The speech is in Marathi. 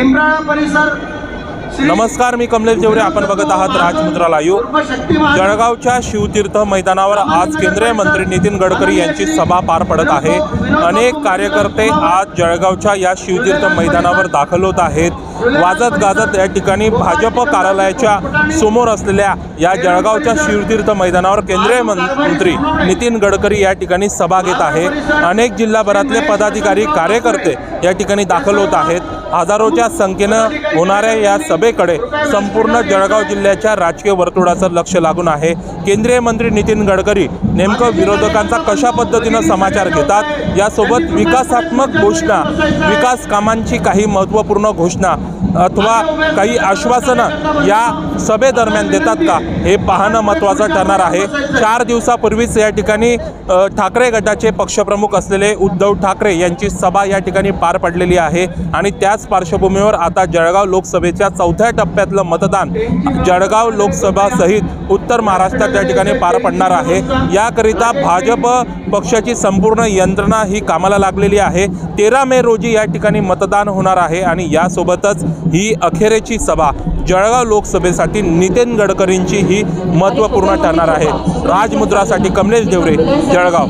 पिंपळा परिसर नमस्कार मी कमलेश जेवरे. आपण बघत आहात राजमुद्रा लाईव्ह जळगावच्या शिवतीर्थ मैदानावर आज केंद्रीय मंत्री नितीन गडकरी यांची सभा पार पडत आहे. अनेक कार्यकर्ते आज जळगावच्या या शिवतीर्थ मैदानावर दाखल होत आहेत. वाजत गाजत या ठिकाणी भाजप कार्यालयाच्या समोर असलेल्या या जळगावच्या शिवतीर्थ मैदानावर केंद्रीय मंत्री नितीन गडकरी या ठिकाणी सभा घेत आहे अनेक जिल्हाभरातले पदाधिकारी कार्यकर्ते या ठिकाणी दाखल होत आहेत. हजारोच्या संख्येनं होणाऱ्या या सभेकडे संपूर्ण जळगाव जिल्ह्याच्या राजकीय वर्तुळाचं लक्ष लागून आहे. केंद्रीय मंत्री नितीन गडकरी नेमकं विरोधकांचा कशा पद्धतीनं समाचार घेतात? यासोबत विकासात्मक घोषणा विकास कामांची काही महत्त्वपूर्ण घोषणा अथवा काही आश्वासनं या सभेदरम्यान देतात का? हे पाहणं महत्त्वाचं ठरणार आहे. चार दिवसापूर्वीच या ठिकाणी ठाकरे गटाचे पक्षप्रमुख असलेले उद्धव ठाकरे यांची सभा या ठिकाणी पार पडलेली आहे आणि त्याच पार्श्वभूमीवर आता जळगाव लोकसभेच्या चौथ्या टप्प्यातलं मतदान जळगाव लोकसभासहित उत्तर महाराष्ट्रात या ठिकाणी पार पडणार आहे. याकरिता भाजप पक्षाची संपूर्ण यंत्रणा ही कामाला लागलेली आहे. तेरा मे रोजी या ठिकाणी मतदान होणार आहे आणि यासोबतच ही अखेरेची सभा जळगाव लोकसभेसाठी नितीन गडकरींची ही महत्त्वपूर्ण ठरणार आहे. राजमुद्रासाठी कमलेश देवरे जळगाव.